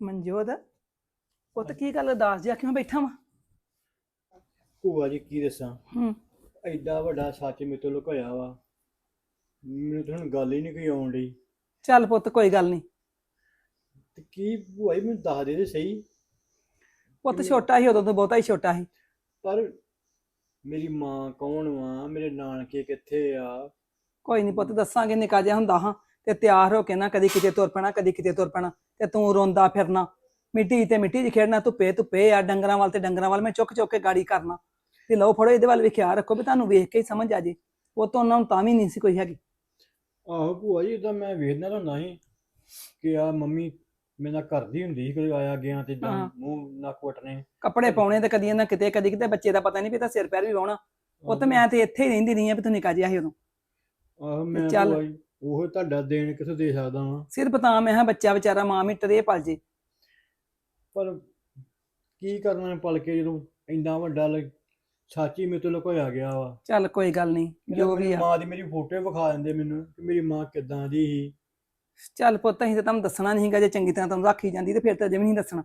ਮਨਜੋਤ ਪੁੱਤ ਕੀ ਗੱਲ ਉਦਾਸ ਜਿਹਾ ਕਿਉਂ ਬੈਠਾ ਵਾ? ਭੂਆ ਜੀ ਕੀ ਦੱਸਾਂ? ਹੂੰ। ਐਡਾ ਵੱਡਾ ਸੱਚ ਮੇਰੇ ਤੋਂ ਲੁਕਾਇਆ ਵਾ। ਮੈਨੂੰ ਤਾਂ ਹੁਣ ਗੱਲ ਹੀ ਨਹੀਂ ਕੋਈ ਆਉਣ ਡਈ। ਚੱਲ ਪੁੱਤ ਕੋਈ ਗੱਲ ਨਹੀਂ ਤੇ ਕੀ ਭੂਆ ਜੀ ਮੈਨੂੰ ਦੱਸ ਦੇ ਤੇ ਸਹੀ? ਪੁੱਤ ਛੋਟਾ ਸੀ ਉਦੋਂ ਤੋਂ ਬਹੁਤਾ ਹੀ ਛੋਟਾ ਸੀ। ਪਰ ਮੇਰੀ ਮਾਂ ਕੌਣ ਵਾ? ਮੇਰੇ ਨਾਨਕੇ ਕਿੱਥੇ ਆ? ਕੋਈ ਨਹੀਂ ਪੁੱਤ ਦੱਸਾਂਗੇ ਨਿਕਾ ਜਿਹਾ ਹੁੰਦਾ ਹਾਂ। ਤੇ ਤਿਆਰ ਹੋ ਕੇ ਨਾ ਕਦੀ ਕਿਤੇ ਤੁਰ ਪੈਣਾ ਕਦੀ ਕਿਤੇ ਤੁਰ ਪੈਣਾ ਤੇ ਤੂੰ ਰੋਂਦਾ ਫਿਰਨਾ। ਮਿੱਟੀ ਤੇ ਮਿੱਟੀ 'ਚ ਖੇਡਣਾ ਧੁੱਪੇ ਧੁੱਪੇ ਆ ਡੰਗਰਾਂ ਵੱਲ ਤੇ ਡੰਗਰਾਂ ਵੱਲ ਮੈਂ ਚੁੱਕ ਚੁੱਕ ਕੇ ਗਾੜੀ ਕਰਨਾ। ਤੇ ਲਓ ਫੜੋ ਇਹਦੇ ਵੱਲ ਵੀ ਖਿਆਲ ਰੱਖੋ ਵੀ ਤੁਹਾਨੂੰ ਵੇਖ ਕੇ ਹੀ ਸਮਝ ਆ ਜੇ। ਉਹ ਤਾਂ ਉਹਨਾਂ ਨੂੰ ਤਾਂ ਵੀ ਨਹੀਂ ਸੀ ਕੋਈ ਹੈਗੀ। ਆਹੋ ਭੂਆ ਜੀ ਇਦਾਂ ਮੈਂ ਵੇਖਦਾ ਤਾਂ ਸੀ ਕਿ ਆ ਮੰਮੀ ਮੇਰੇ ਨਾਲ ਕਰਦੀ ਹੁੰਦੀ ਸੀ ਕੋਈ ਆਇਆ ਗਿਆ ਤੇ ਜਾਂ ਹਾਂ। ਮੂੰਹ ਨੱਕ ਵਟਣੇ। ਕੱਪੜੇ ਪਾਉਣੇ ਤੇ ਕਦੀ ਇਹਨਾਂ ਕਿਤੇ ਕਦੀ ਕਿਤੇ ਬੱਚੇ ਦਾ ਪਤਾ ਨਹੀਂ ਵੀ ਤਾਂ ਸਿਰ ਪੈਰ ਵੀ ਵਾਉਣਾ। ਉਹ ਤਾਂ ਮੈਂ ਤੇ ਇੱਥੇ ਹੀ ਰਹਿੰਦੀ ਰਹੀ ਆ ਵੀ ਤੂੰ ਨਿਕਾ ਸੀ ਉਦੋਂ। ਆਹੋ ਮੈਂ ਚੱਲ। ਭੂਆ ਜੀ ਉਹ ਤੁਹਾਡਾ ਦੇਣ ਕਿੱਥੋਂ ਦੇ ਸਕਦਾ ਵਾਂ? ਸਿਰਫ ਤਾਂ ਮੈਂ ਹਾਂ ਬੱਚਾ ਵਿਚਾਰਾ ਮਾਂ ਮਿੱਟ ਦੇ ਪਲ ਜੇ। ਪਰ ਕੀ ਕਰਨਾ ਪਲ ਕੇ ਜਦੋਂ ਇੰਨਾ ਵੱਡਾ ਲ- ਸੱਚ ਮੇਰੇ ਤੋਂ ਲੁਕਾਇਆ ਗਿਆ ਵਾ? ਚੱਲ ਕੋਈ ਗੱਲ ਨਹੀਂ ਜੋ ਵੀ ਮੇਰੀ ਆ। ਮਾਂ ਦੀ ਮੇਰੀ ਫੋਟੋ ਵਿਖਾ ਦਿੰਦੇ ਮੈਨੂੰ ਕਿ ਮੇਰੀ ਮਾਂ ਕਿੱਦਾਂ ਦੀ ਸੀ। ਚੱਲ ਪੁੱਤ ਅਸੀਂ ਤਾਂ ਤੁਹਾਨੂੰ ਦੱਸਣਾ ਨਹੀਂਗਾ ਜੇ ਚੰਗੀ ਤਰ੍ਹਾਂ ਤੁਹਾਨੂੰ ਰੱਖੀ ਜਾਂਦੀ ਤੇ ਫਿਰ ਤਾਂ ਜਿਵੇਂ ਨਹੀਂ ਦੱਸਣਾ।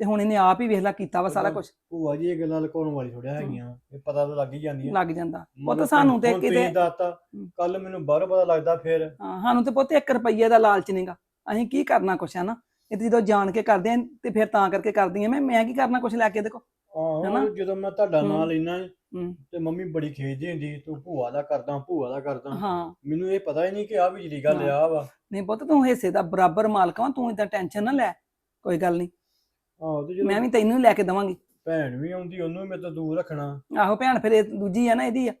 ਤੇ ਹੁਣ ਇਹਨੇ ਆਪ ਹੀ ਵੇਖ ਲਾ ਕੀਤਾ ਵਾ ਸਾਰਾ ਕੁਝ ਭੂਆ ਜੀ ਇਹ ਗੱਲਾਂ ਲੁਕਾਉਣ ਵਾਲੀ ਥੋੜ੍ਹਾ ਹੈਗੀਆਂ। ਇਹ ਪਤਾ ਤਾਂ ਲੱਗ ਹੀ ਜਾਂਦੀਆਂ। ਲੱਗ ਜਾਂਦਾ। ਪੁੱਤ ਸਾਨੂੰ ਤੇ ਕਿਤੇ ਹੂੰ। ਕੱਲ ਮੈਨੂੰ ਬਾਹਰੋਂ ਪਤਾ ਲੱਗਦਾ ਫਿਰ। ਹਾਂ, ਸਾਨੂੰ ਤੇ ਪੁੱਤ 1 ਰੁਪਈਏ ਦਾ ਲਾਲਚ ਨਹੀਂਗਾ ਅਸੀਂ ਕੀ ਕਰਨਾ ਕੁਛ ਹੈ ਨਾ ਇਹ ਜਦੋਂ ਜਾਣ ਕੇ ਕਰਦੇ ਆਂ ਤੇ ਫਿਰ ਤਾਂ ਕਰਕੇ ਕਰਦੀ ਆ। ਮੈਂ ਮੈਂ ਕੀ ਕਰਨਾ ਕੁਛ ਲੈ ਕੇ ਦੇਖੋ? ਆਹੋ ਜਦੋਂ ਮੈਂ ਤੁਹਾਡਾ ਨਾਂ ਹੂੰ। ਲੈਣਾ ਹੂੰ। ਤੇ ਮੰਮੀ ਬੜੀ ਖੇਜਦੀ ਹੁੰਦੀ ਤੂੰ ਭੂਆ ਦਾ ਕਰਦਾ ਭੂਆ ਦਾ ਕਰਦਾ। ਹਾਂ। ਮੈਨੂੰ ਇਹ ਪਤਾ ਹੀ ਨਹੀਂ ਕਿ ਆ ਵੀ ਜਿਹੜੀ ਗੱਲ ਹਾਂ। ਆ ਵਾ। ਨਹੀਂ ਪੁੱਤ ਤੂੰ ਹਿੱਸੇ ਦਾ ਬਰਾਬਰ ਮਾਲਕ ਵਾਂ ਤੂੰ ਇਦਾਂ ਟੈਨਸ਼ਨ ਨਾ ਲੈ। ਕੋਈ ਗੱਲ ਨਹੀਂ ਆਹੋ ਤੇ ਮੈਂ ਜਦੋਂ ਵੀ ਤੈਨੂੰ ਲੈ ਕੇ ਦਵਾਂਗੀ। ਭੈਣ ਵੀ ਆਉਂਦੀ ਉਹਨੂੰ ਵੀ ਮੇਰੇ ਤੋਂ ਦੂਰ ਰੱਖਣਾ। ਆਹੋ ਭੈਣ ਫਿਰ ਇਹ ਦੂਜੀ ਆ ਨਾ ਇਹਦੀ ਆ।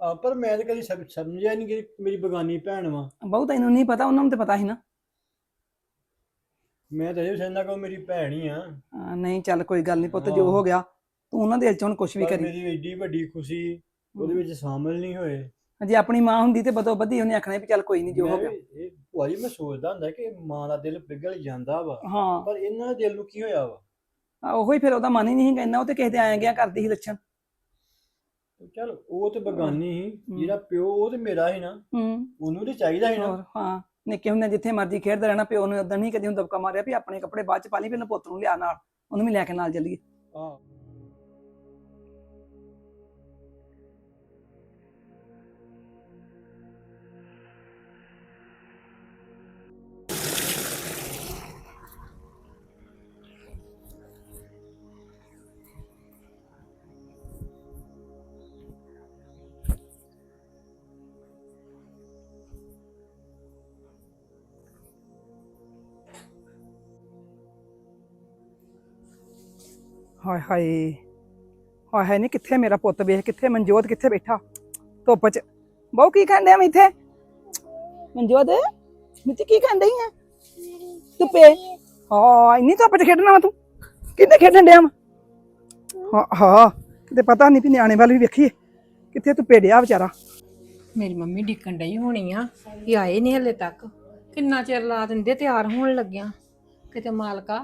ਆ ਪਰ ਮੈਂ ਤਾਂ ਕਦੀ ਸਮ- ਸਮਝਿਆ ਨਹੀਂ ਕਿ ਮੇਰੀ ਬਗਾਨੀ ਭੈਣ ਵਾ। ਬਹੁ ਤੈਨੂੰ ਨਹੀਂ ਪਤਾ ਉਹਨਾਂ ਨੂੰ ਤੇ ਪਤਾ ਸੀ ਨਾ। ਮੈਂ ਤਾਂ ਇਹ ਸਮਝਦਾ ਕਿ ਉਹ ਮੇਰੀ ਭੈਣ ਹੀ ਆ। ਹਾਂ, ਨਹੀਂ ਚੱਲ ਕੋਈ ਗੱਲ ਨਹੀਂ ਪੁੱਤ ਜੋ ਹਾਂ। ਗਿਆ ਤੂੰ ਉਹਨਾਂ ਦੇ ਦਿਲ ਚ ਹੁਣ ਕੁਝ ਵੀ ਪਰ ਕਰੀ। ਮੇਰੀ ਏਡੀ ਵੱਡੀ ਖੁਸ਼ੀ ਉਹਦੇ ਵਿੱਚ ਸ਼ਾਮਲ ਨਹੀਂ ਹੋਏ। ਜੇ ਆਪਣੀ ਮਾਂ ਹੁੰਦੀ ਤੇ ਬਤੋ ਬੱਧੀ ਉਹਨੇ ਆਖਣਾ ਵੀ ਚੱਲ ਕੋਈ ਨਹੀਂ ਜੋ ਹੋ ਗਿਆ। ਇਹ ਭੂਆ ਜੀ ਮੈਂ ਸੋਚਦਾ ਹੁੰਦਾ ਕਿ ਮਾਂ ਦਾ ਦਿਲ ਪਿਘਲ ਜਾਂਦਾ ਵਾ ਹਾਂ। ਪਰ ਇਹਨਾਂ ਦੇ ਦਿਲ ਨੂੰ ਕੀ ਹੋਇਆ ਵਾ? ਆ, ਉਹੀ ਫਿਰ ਉਹਦਾ ਮਨ ਹੀ ਨਹੀਂ ਕਹਿੰਦਾ ਉਹ ਤੇ ਕਿਸੇ ਦੇ ਆਇਆ ਗਿਆ ਕਰਦੀ ਸੀ ਲੱਛਣ। ਚਲ ਉਹ ਤੇ ਬਗਾਨੀ ਸੀ ਹੂੰ। ਜਿਹੜਾ ਪਿਓ ਉਹ ਤੇ ਮੇਰਾ ਹੀ ਨਾ ਹੂੰ। ਉਹਨੂੰ ਤੇ ਚਾਹੀਦਾ ਸੀ ਨਾ। ਹਾਂ ਨਿੱਕੇ ਹੁੰਦੇ ਜਿੱਥੇ ਮਰਜ਼ੀ ਖੇਡਦਾ ਰਹਿਣਾ ਪਿਓ ਨੂੰ ਉਦੋਂ ਨਹੀਂ ਕਦੀ ਹੁਣ ਦਬਕਾ ਮਾਰਿਆ ਵੀ ਆਪਣੇ ਕੱਪੜੇ ਬਾਅਦ ਚ ਪਾ ਲਈ ਪਹਿਲਾਂ ਪੁੱਤ ਨੂੰ ਲਿਆ ਨਾਲ ਉਹਨੂੰ ਵੀ ਲੈ ਕੇ ਨਾਲ ਚੱਲੀਏ। ਆਹ ਹਾਏ ਹਾਏ ਹਾਏ ਹਾਏ, ਨਹੀਂ ਕਿੱਥੇ ਮੇਰਾ ਪੁੱਤ ਵੇਖ, ਕਿੱਥੇ ਮਨਜੋਤ, ਕਿੱਥੇ ਬੈਠਾ? ਧੁੱਪ ਚ। ਬਹੁ ਕੀ ਕਹਿੰਦੇ ਆ ਮੈਂ ਇੱਥੇ? ਮਨਜੋਤ, ਮਿੱਤੀ ਕੀ ਕਹਿੰਦੇ ਆ? ਧੁੱਪੇ। ਹਾਂ, ਇੰਨੀ ਧੁੱਪ ਚ ਖੇਡਣਾ ਵਾ ਤੂੰ? ਕਿੰਨੇ ਖੇਡਣ ਡਿਆ ਹਾਂ ਹਾਂ, ਕਿਤੇ ਪਤਾ ਨਹੀਂ ਵੀ ਨਿਆਣੇ ਵੱਲ ਵੀ ਵੇਖੀਏ। ਕਿੱਥੇ ਧੁੱਪੇ ਡਿਆ ਵਿਚਾਰਾ? ਮੇਰੀ ਮੰਮੀ ਡਿੱਕਣ ਡਈ ਹੋਣੀ ਆ ਕਿ ਆਏ ਨਹੀਂ ਹਲੇ ਤੱਕ। ਕਿੰਨਾ ਚਿਰ ਲਾ ਦਿੰਦੇ, ਤਿਆਰ ਹੋਣ ਲੱਗਿਆ। ਕਿਤੇ ਮਾਲਕਾ,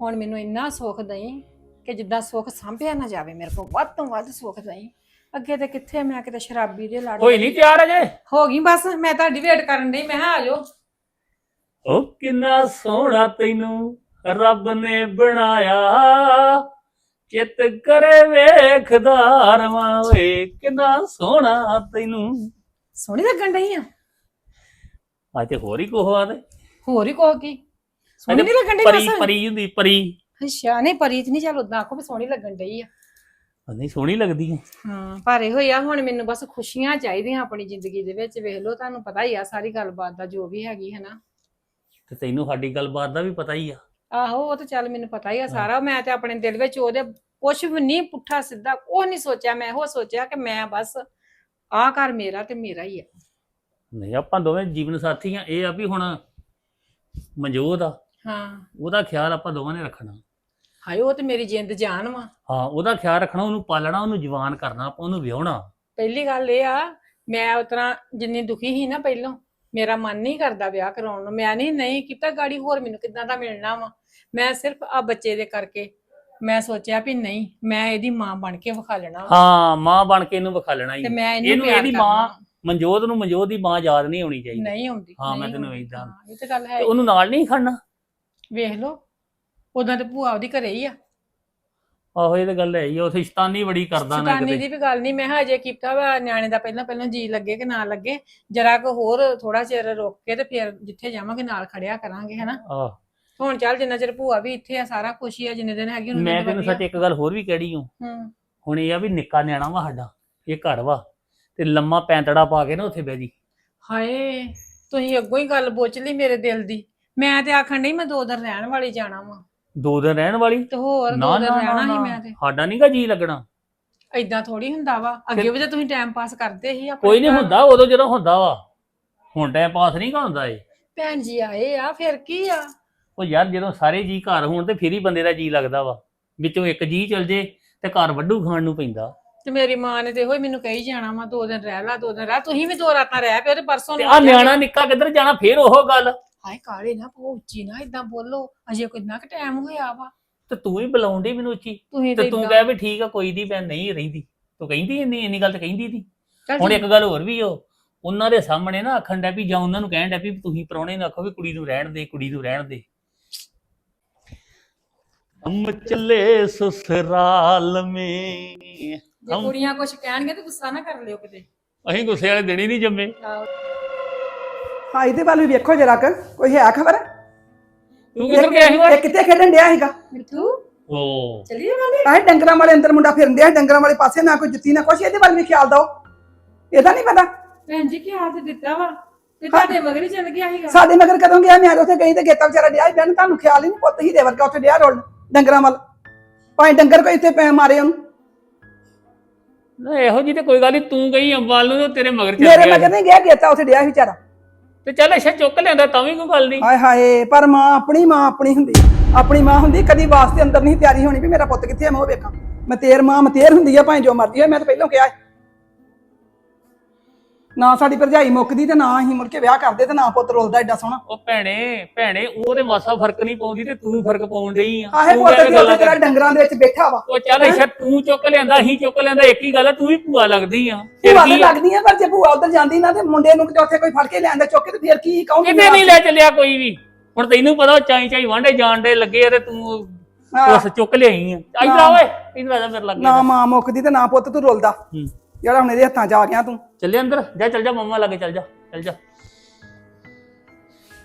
ਹੁਣ ਮੈਨੂੰ ਇੰਨਾ ਸੁੱਖ ਦਈ। ਕਿ ਜਿੱਦਾਂ ਸੁੱਖ ਸਾਂਭਿਆ ਨਾ ਜਾਵੇ ਮੇਰੇ ਕੋਲ ਵੱਧ ਤੋਂ ਵੱਧ ਸੁੱਖ ਦਈ ਅੱਗੇ ਤੇ ਕਿੱਥੇ ਮੈਂ ਕਿਤੇ ਸ਼ਰਾਬੀ ਦੇ ਲੜ ਹੋਈ ਨਹੀਂ ਤਿਆਰ ਅਜੇ? ਹੋ ਗਈ ਬਸ ਮੈਂ ਤੁਹਾਡੀ ਵੇਟ ਕਰਨ ਡਈ ਮੈਂ ਕਿਹਾ ਆ ਜਾਓ। ਉਹ ਕਿੰਨਾ ਸੋਹਣਾ ਤੈਨੂੰ ਰੱਬ ਨੇ ਬਣਾਇਆ। ਚਿੱਤ ਕਰੇ ਵੇਖਦਾ ਰਵਾਂ ਵੇ ਕਿੰਨਾ ਸੋਹਣਾ ਤੈਨੂੰ। ਸੋਹਣੀ ਲੱਗਣ ਡਈ ਆ? ਅੱਜ ਤੇ ਹੋਰ ਹੀ ਕੋਹ ਆ ਤੇ। ਹੋਰ ਹੀ ਕੋ ਕੀ? ਸੋਹਣੀ ਨਹੀਂ ਲੱਗਣ ਡਈ ਪਰੀ ਬਸ? ਪਰੀ ਹੁੰਦੀ ਪਰੀ। ਅੱਛਾ ਨਹੀਂ ਪਰੀਤ ਨਹੀਂ ਚੱਲ ਉਦਾਂ ਆਖੋ ਵੀ ਸੋਹਣੀ ਲੱਗਣ ਡਈ ਆ। ਨਹੀਂ ਸੋਹਣੀ ਲੱਗਦੀ ਹੈ ਹਾਂ ਪਰ ਇਹੋ ਹੀ ਆ ਹੁਣ ਮੈਨੂੰ ਬਸ ਖੁਸ਼ੀਆਂ ਚਾਹੀਦੀਆਂ ਆਪਣੀ ਜ਼ਿੰਦਗੀ ਦੇ ਵਿੱਚ ਵੇਖ ਲਓ ਤੁਹਾਨੂੰ ਪਤਾ ਹੀ ਆ ਸਾਰੀ ਗੱਲਬਾਤ ਦਾ ਜੋ ਵੀ ਹੈਗੀ ਹੈ ਨਾ ਤੇ ਤੈਨੂੰ ਸਾਡੀ ਗੱਲਬਾਤ ਦਾ ਵੀ ਪਤਾ ਹੀ ਆ। ਆਹੋ ਉਹ ਤਾਂ ਚੱਲ ਮੈਨੂੰ ਪਤਾ ਹੀ ਆ ਸਾਰਾ ਮੈਂ ਤੇ ਆਪਣੇ ਦਿਲ ਵਿੱਚ ਉਹਦੇ ਕੁਛ ਵੀ ਨਹੀਂ ਪੁੱਠਾ ਸਿੱਧਾ ਉਹ ਨਹੀਂ ਸੋਚਿਆ ਮੈਂ ਉਹ ਸੋਚਿਆ ਕਿ ਮੈਂ ਬਸ ਆਹ ਘਰ ਮੇਰਾ ਤੇ ਮੇਰਾ ਹੀ ਆ। ਨਹੀਂ ਆਪਾਂ ਦੋਵੇਂ ਜੀਵਨ ਸਾਥੀ ਆ ਇਹ ਆ ਵੀ ਹੁਣ ਮਨਜੋਤ ਆ ਹਾਂ। ਉਹਦਾ ਖਿਆਲ ਆਪਾਂ ਦੋਵਾਂ ਨੇ ਰੱਖਣਾ। ਹਾਏ ਉਹ ਤੇ ਮੇਰੀ ਜਿੰਦ ਜਾਨ ਵਾ। ਹਾਂ ਉਹਦਾ ਖਿਆਲ ਰੱਖਣਾ ਉਹਨੂੰ ਪਾਲਣਾ ਉਹਨੂੰ ਜਵਾਨ ਕਰਨਾ ਆਪਾਂ ਉਹਨੂੰ ਵਿਆਹਣਾ। ਪਹਿਲੀ ਗੱਲ ਇਹ ਆ ਮੈਂ ਉਤਰਾ ਜਿੰਨੀ ਦੁਖੀ ਸੀ ਨਾ ਪਹਿਲਾਂ ਮੇਰਾ ਮਨ ਨਹੀਂ ਕਰਦਾ ਵਿਆਹ ਕਰਾਉਣ ਨੂੰ। ਮੈਂ ਨਹੀਂ ਨਹੀਂ ਕੀਤਾ ਗਾੜੀ ਹੋਰ ਮੈਨੂੰ ਕਿੱਦਾਂ ਦਾ ਮਿਲਣਾ ਵਾ। ਮੈਂ ਸਿਰਫ ਆ ਬੱਚੇ ਦੇ ਕਰਕੇ ਮੈਂ ਸੋਚਿਆ ਵੀ ਨਹੀਂ ਮੈਂ ਇਹਦੀ ਮਾਂ ਬਣ ਕੇ ਵਿਖਾ ਲੈਣਾ ਵਾ। ਹਾਂ ਮਾਂ ਬਣ ਕੇ ਇਹਨੂੰ ਵਿਖਾ ਲੈਣਾ ਤੇ ਹੀ। ਮੈਂ ਇਹਨੂੰ ਇਹਨੂੰ ਪਿਆਰ ਇਹਦੀ ਮਾਂ। ਮਨਜੋਤ ਨੂੰ ਮਨਜੋਤ ਦੀ ਮਾਂ ਯਾਦ ਨਹੀਂ ਆਉਣੀ ਚਾਹੀਦੀ। ਨਹੀਂ ਆਉਂਦੀ ਹਾਂ, ਮੈਂ ਨਹੀਂ ਤੈਨੂੰ ਆਉਂਦੀ। ਏਦਾਂ- ਹਾਂ, ਇਹ ਤੇ ਗੱਲ ਹੈ ਤੇ ਉਹਨੂੰ ਨਾਲ ਨਹੀਂ ਖੜਨਾ। ਵੇਖ ਲਓ। ਉਦਾਂ ਤੇ ਭੂਆ ਉਹਦੀ ਘਰੇ ਹੀ ਆ। ਆਹੋ ਇਹ ਤਾਂ ਗੱਲ ਹੈ ਹੀ ਆ, ਉੱਥੇ ਸ਼ਤਾਨੀ ਬੜੀ ਕਰਦਾ ਨਾ ਸਤਾਨੀ ਦੀ ਵੀ ਗੱਲ ਨਹੀਂ ਮੈਂ ਹਜੇ ਕੀਤਾ ਵਾ ਨਿਆਣੇ ਦਾ ਪਹਿਲਾਂ ਪਹਿਲਾਂ ਜੀ ਲੱਗੇ ਕਿ ਨਾ ਲੱਗੇ ਜਰਾ ਕੋ ਹੋਰ ਥੋੜਾ ਚਿਰ ਰੁਕ ਕੇ ਤੇ ਫਿਰ ਜਿੱਥੇ ਜਾਵਾਂਗੇ ਨਾਲ ਖੜਿਆ ਕਰਾਂਗੇ ਹਨਾ। ਆਹ। ਹੁਣ ਚੱਲ ਜਿੰਨਾ ਚਿਰ ਭੂਆ ਵੀ ਇੱਥੇ ਆ ਸਾਰਾ ਕੁਛ ਹੀ ਆ ਜਿੰਨੇ ਦਿਨ ਹੈਗੀ ਉਹਨਾਂ ਮੈਂ ਤੈਨੂੰ ਸੱਚ ਇੱਕ ਗੱਲ ਹੋਰ ਵੀ ਕਹਿਣੀ ਹੂੰ ਹੂੰ। ਹੁਣ ਇਹ ਆ ਵੀ ਨਿੱਕਾ ਨਿਆਣਾ ਵਾ ਸਾਡਾ ਇਹ ਘਰ ਵਾ ਤੇ ਲੰਮਾ ਪੈਂਤੜਾ ਪਾ ਕੇ ਨਾ ਉੱਥੇ ਬਹਿ ਜੀ। ਹਾਏ ਤੁਸੀਂ ਅੱਗੋਂ ਹੀ ਗੱਲ ਬੋਚ ਲਈ ਮੇਰੇ ਦਿਲ ਦੀ। ਮੈਂ ਤੇ ਆਖਣ ਨਹੀਂ ਮੈਂ ਦੋ ਦਿਨ ਰਹਿਣ ਵਾਲੀ ਜਾਣਾ ਵਾ। ਦੋ ਦਿਨ ਰਹਿਣ ਵਾਲੀ? ਤੇ ਹੋਰ ਨਾ ਦੋ ਦਿਨ ਨਾ ਰਹਿਣਾ ਸੀ ਮੈਂ ਤੇ। ਸਾਡਾ ਨਹੀਂਗਾ ਜੀ ਲੱਗਣਾ। ਏਦਾਂ ਥੋੜੀ ਹੁੰਦਾ ਵਾ। ਅੱਗੇ ਵੀ ਤਾਂ ਤੁਸੀਂ ਟਾਈਮ ਪਾਸ ਕਰਦੇ ਸੀ ਆਪਣੇ ਕੋਈ ਨਹੀਂ ਘਰ। ਹੁੰਦਾ ਉਦੋਂ ਜਦੋਂ ਹੁੰਦਾ ਵਾ। ਹੁਣ ਟਾਈਮ ਪਾਸ ਨਹੀਂ ਹੁੰਦਾ ਏ ਭੈਣ ਜੀ ਆਏ ਆ ਫਿਰ ਕੀ ਆ? ਉਹ ਯਾਰ ਜਦੋਂ ਸਾਰੇ ਜੀ ਘਰ ਹੋਣ ਤੇ ਫਿਰ ਹੀ ਬੰਦੇ ਦਾ ਜੀ ਲੱਗਦਾ ਵਾ। ਵਿੱਚੋਂ ਇੱਕ ਜੀ ਚਲ ਜੇ ਤੇ ਘਰ ਵੱਡੂ ਖਾਣ ਨੂੰ ਪੈਂਦਾ। ਤੇ ਮੇਰੀ ਮਾਂ ਨੇ ਤੇ ਇਹੋ ਹੀ ਮੈਨੂੰ ਕਹੀ ਜਾਣਾ ਵਾ ਦੋ ਦਿਨ ਰਹਿ ਲਾ ਦੋ ਦਿਨ ਰਹਿ। ਤੁਸੀਂ ਵੀ ਦੋ ਰਾਤਾਂ ਰਹਿ ਪਿਓ ਤੇ ਪਰਸੋਂ ਤੇ ਨੂੰ ਆ। ਨਿਆਣਾ ਨਿੱਕਾ ਕਿੱਧਰ ਜਾਣਾ ਫੇਰ ਉਹ ਗੱਲ। ਹਾਏ ਕਾਲੇ ਨਾ ਬਹੁਤ ਉੱਚੀ ਨਾ ਇਦਾਂ ਬੋਲੋ। ਅਜੇ ਕਿੰਨਾ ਕੁ ਟਾਈਮ ਹੋਇਆ ਵਾ। ਤੇ ਤੂੰ ਹੀ ਬੁਲਾਉਂਦੀ ਮੈਨੂੰ ਉੱਚੀ। ਤੁਸੀਂ ਤੇ ਤੂੰ ਕਹਿ ਵੀ ਠੀਕ ਆ ਕੋਈ ਦੀ ਮੈਂ ਨਹੀਂ ਰਹਿੰਦੀ। ਤੂੰ ਕਹਿੰਦੀ ਇੰਨੀ ਇੰਨੀ ਗੱਲ ਤੇ ਕਹਿੰਦੀ ਸੀ ਚੱਲ ਹੁਣ ਇੱਕ ਗੱਲ ਹੋਰ ਵੀ ਉਹ ਉਹਨਾਂ ਦੇ ਸਾਹਮਣੇ ਨਾ ਆਖਣ ਡੈ ਵੀ ਜਾਂ ਉਹਨਾਂ ਨੂੰ ਕਹਿਣ ਡੈ ਵੀ ਤੁਸੀਂ ਪਰੌਣੇ ਨੂੰ ਆਖੋ ਵੀ ਕੁੜੀ ਨੂੰ ਰਹਿਣ ਦੇ ਕੁੜੀ ਨੂੰ ਰਹਿਣ ਦੇ। ਹਮ ਚੱਲੇ ਸਸਰਾਲ ਮੇ। ਜੇ ਕੁੜੀਆਂ ਕੁਝ ਕਹਿਣਗੇ ਤੇ ਗੁੱਸਾ ਨਾ ਕਰ ਲਿਓ ਕਿਤੇ। ਅਸੀਂ ਗੁੱਸੇ ਵਾਲੇ ਦਿਨ ਹੀ ਨਹੀਂ ਜੰਮੇ। ਹਾਂ ਇਹਦੇ ਵੱਲ ਵੀ ਵੇਖੋ ਜਰਾ ਕਰ ਕੋਈ ਹੈ ਖਬਰ? ਤੂੰ ਕਿੱਧਰ ਗਿਆ ਸੀ ਇਹ ਕਿੱਥੇ ਖੇਡਣ ਡਿਆ ਸੀਗਾ? ਮਿੱਠੂ ਓ। ਚਲੀਏ ਵਾਲੇ ਆਹ ਡੰਗਰਾਂ ਵਾਲੇ ਅੰਦਰ ਮੁੰਡਾ ਫਿਰਨ ਡਿਆ ਡੰਗਰਾਂ ਵਾਲੇ ਪਾਸੇ ਨਾ ਕੋਈ ਜੁੱਤੀ ਨਾ ਕੁਛ ਇਹਦੇ ਵੱਲ ਵੀ ਖਿਆਲ ਦਿਓ। ਇਹਦਾ ਨਹੀਂ ਪਤਾ? ਭੈਣ ਜੀ ਕੀ ਹੱਥ ਦਿੱਤਾ ਵਾ? ਤੇ ਤੁਹਾਡੇ ਮਗਰ ਹੀ ਚੱਲ ਗਿਆ ਸੀਗਾ। ਸਾਡੇ ਮਗਰ ਕਦੋਂ ਗਿਆ? ਮੈਂ ਤਾਂ ਉੱਥੇ ਗਈ ਤੇ ਗੇਤਾ ਵਿਚਾਰਾ ਡਿਆ ਸੀ ਬੈਣ ਤੁਹਾਨੂੰ ਖਿਆਲ ਹੀ ਨਹੀਂ ਪੁੱਤ ਹੀ ਦੇ ਵਰਗਾ ਉੱਥੇ ਡਿਆ ਰੋਲ ਡੰਗਰਾਂ ਵੱਲ। ਭਾਵੇਂ ਡੰਗਰ ਕੋਈ ਇੱਥੇ ਪੈ ਮਾਰੇ ਉਹਨੂੰ। ਨਾ ਇਹੋ ਜੀ ਤੇ ਕੋਈ ਗੱਲ ਨਹੀਂ ਤੂੰ ਗਈ ਅੰਬਾਲ ਨੂੰ ਤੇ ਤੇਰੇ ਮਗਰ ਚੱਲ ਮੇਰੇ ਗਿਆ ਮਗਰ ਨਹੀਂ ਗਿਆ ਗੇਤਾ ਉੱਥੇ ਡਿਆ ਸੀ ਵਿਚਾਰਾ। ਤੇ ਚੱਲ ਅੱਛਾ ਚੁੱਕ ਲਿਆਂਦਾ, ਤਾਂ ਵੀ ਕੋਈ ਗੱਲ ਨਹੀਂ ਹਾਏ ਹਾਏ, ਪਰ ਮਾਂ ਆਪਣੀ ਮਾਂ ਆਪਣੀ ਹੁੰਦੀ। ਆਪਣੀ ਮਾਂ ਹੁੰਦੀ, ਕਦੀ ਵਾਸਤੇ ਅੰਦਰ ਨਹੀਂ ਤਿਆਰੀ ਹੋਣੀ ਵੀ ਮੇਰਾ ਪੁੱਤ ਕਿੱਥੇ ਆ, ਮੈਂ ਉਹ ਵੇਖਾਂ। ਮੈਂ ਤੇਰ ਮਾਂ ਮਤੇਰ ਹੁੰਦੀ ਆ, ਭਾਵੇਂ ਜੋ ਮਰਦੀ ਹੋਏ, ਮੈਂ ਤਾਂ ਪਹਿਲਾਂ ਕਿਹਾ ਸੀ। ਨਾ ਸਾਡੀ ਭਰਜਾਈ ਮੁੱਕਦੀ ਤੇ ਨਾ ਅਸੀਂ ਮੁੜ ਕੇ ਵਿਆਹ ਕਰਦੇ ਤੇ ਨਾ ਪੁੱਤ ਰੋਲਦਾ ਐਡਾ ਸੋਹਣਾ। ਉਹ ਭੈਣੇ ਭੈਣੇ ਉਹ ਤੇ ਮਾਸਾ ਫ਼ਰਕ ਨਹੀਂ ਪਾਉਂਦੀ ਤੇ ਤੂੰ ਫ਼ਰਕ ਪਾਉਣ ਡਈ ਆ। ਆਹੇ ਪੁੱਤ ਗੱਲਾਂ ਉੱਥੇ ਤੇਰਾ ਡੰਗਰਾਂ ਦੇ ਵਿੱਚ ਬੈਠਾ ਵਾ। ਉਹ ਚੱਲ ਅੱਛਾ ਤੂੰ ਚੁੱਕ ਲਿਆਂਦਾ ਹੀ ਚੁੱਕ ਲਿਆਂਦਾ ਇੱਕ ਹੀ ਗੱਲ ਆ ਤੂੰ ਵੀ ਭੂਆ ਲੱਗਦੀ ਆ। ਭੂਆ ਤੇ? ਲੱਗਦੀ ਆ ਪਰ ਜੇ ਭੂਆ ਉਧਰ ਜਾਂਦੀ ਨਾ ਤੇ ਮੁੰਡੇ ਨੂੰ ਕਿਤੇ ਉੱਥੇ ਕੋਈ ਫੜ ਕੇ ਲਿਆਂਦਾ ਚੁੱਕ ਕੇ ਤੇ ਫਿਰ ਕੀ ਕਹੂੰਗੀ ਕਿਤੇ ਨਹੀਂ ਲੈ ਚੱਲਿਆ ਕੋਈ ਵੀ। ਹੁਣ ਤੈਨੂੰ ਪਤਾ ਉਹ ਚਾਈ ਚਾਈ ਵਾਂਡੇ ਜਾਣ ਦੇ ਲੱਗੇ ਆ ਤੇ ਤੂੰ। ਉਸ ਚੁੱਕ ਲਿਆਈ ਆ। ਇਧਰ ਆ ਓਏ ਇਧਰ ਆ ਜਾ ਮੇਰੇ ਲੱਗੇ ਨਾ ਮਾਂ ਮੁੱਕਦੀ ਤੇ ਨਾ ਪੁੱਤ ਤੂੰ ਰੋਲਦਾ। ਜਿਹੜਾ ਹੁਣ ਇਹਦੇ ਹੱਥਾਂ 'ਚ ਆ ਗਿਆ ਤੂੰ। ਚੱਲੇ ਅੰਦਰ ਜਾ ਚੱਲ ਜਾ ਮੰਮਾ ਲੱਗੇ ਚੱਲ ਜਾ ਚੱਲ ਜਾ।